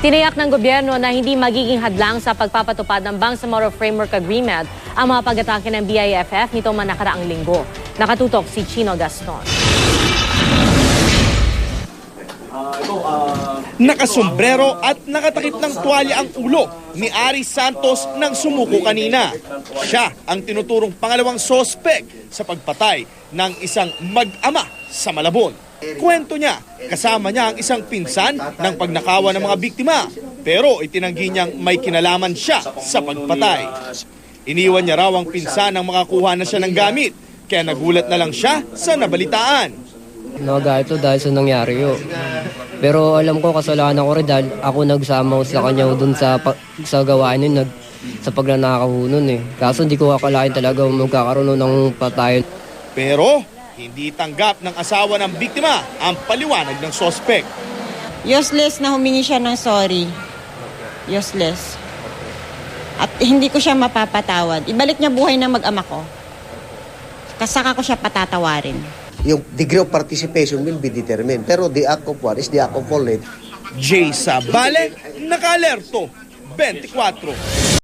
Tiniyak ng gobyerno na hindi magiging hadlang sa pagpapatupad ng Bangsamoro Framework Agreement ang mga pag-atake ng BIFF nitong mga nakaraang linggo. Nakatutok si Chino Gaston. Nakasombrero at nakatakip ng tuwalya ang ulo ni Ari Santos nang sumuko kanina. Siya ang tinuturong pangalawang sospek sa pagpatay ng isang mag-ama sa Malabon. Kwento niya, kasama niya ang isang pinsan ng pagnakawan ng mga biktima. Pero itinanggi niyang may kinalaman siya sa pagpatay. Iniwan niya raw ang pinsan nang makakuha na siya ng gamit. Kaya nagulat na lang siya sa nabalitaan. Nagalit to dahil sa nangyari yun. Pero alam ko kasalanan ko rin dahil ako nagsama ko sa kanya dun sa, pa- sa gawain yun, nag, sa pagnanakaw nun eh. Kaso hindi ko akalain talaga magkakaroon nun ng patayon. Pero hindi tanggap ng asawa ng biktima ang paliwanag ng sospek. Useless na humingi siya ng sorry. Useless. At hindi ko siya mapapatawad. Ibalik niya buhay ng mag-ama ko. Kasaka ko siya patatawarin. yung degree of participation will be determined. Pero the act of one is the act of all. Jay Sabale, naka-alerto, 24